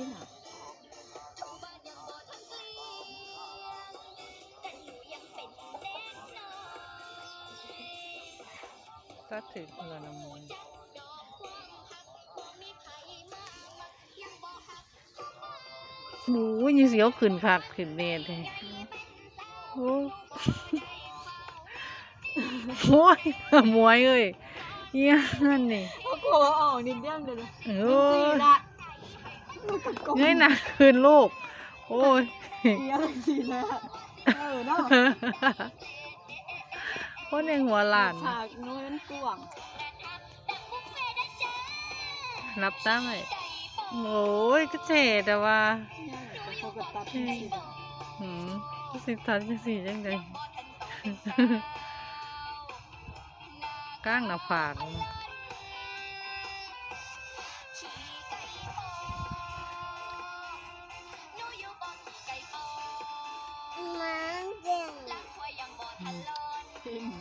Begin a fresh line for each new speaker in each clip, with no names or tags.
นี่น่ะ
ก็ถึงเงินมงหมูยังเสียวขึ้นคักขึ้นเนตเลยโอ้โอ้ยมวยเอ้ยเหี้ยังนั่นนี่
โอ้โหออกนิดเดียวเดี๋ยว
โอ้
สี่
ย
ละมันกระกง
เงยหน้าขึ้นลูก โอ้ย
เสียเลยสี่ละเออเนาะ
คนในหัวหลาน
ฉากนู้นกวาง
รับตามเลยโอ้ยก็เจ๋แต่ว่า
เนี่ยแต่เขาก็ตัดเป็นสีด
หืมสิทันจังสี่จังไดก้างหน้าผาก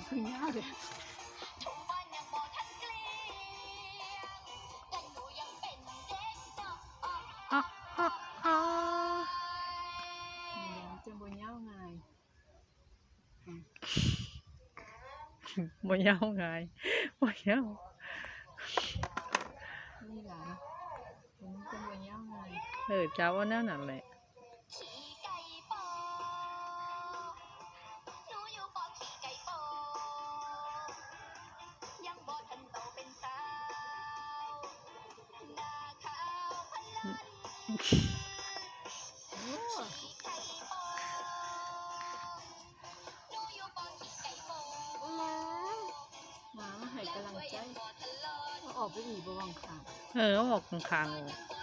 ำ
เพลงคือยากเลย
อะอะอะ
จะบนยาว หลานผมจะบนยาวไง
เออจ้าว่าแนวนั้นแหละ
โอ้หมามาให้กำลังใจเอาออกไปอีกบวังขา
เออเอาออกข้างๆออก